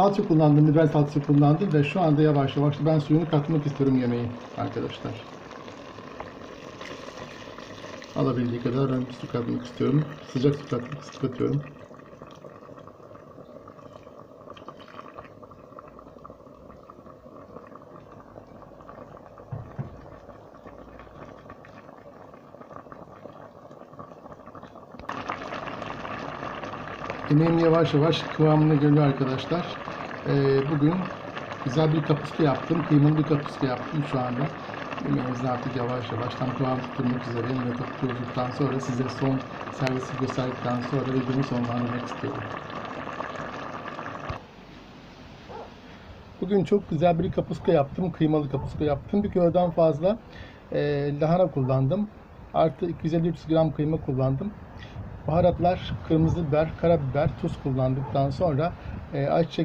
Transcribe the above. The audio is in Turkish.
salça kullandım, biber salçası kullandım ve şu anda yavaş yavaş ben suyunu katmak istiyorum yemeği arkadaşlar. Alabildiği kadar ben su katmak istiyorum. Sıcak su katmak su katıyorum. Yemeğim yavaş yavaş kıvamına geliyor arkadaşlar. Ee, bugün güzel bir kapuska yaptım. Kıymalı bir kapuska yaptım şu anda. Yemeğimiz artık yavaş yavaş tam kıvam tutturmak üzereyim ve tutturduktan sonra size son servisi gösterdikten sonra videomu sonlandırmak istiyorum. Bugün çok güzel bir kapuska yaptım. Kıymalı kapuska yaptım. Bir kilodan fazla e, lahana kullandım. Artı 250 gram kıyma kullandım. Baharatlar kırmızı biber, karabiber, tuz kullandıktan sonra e, ayçiçek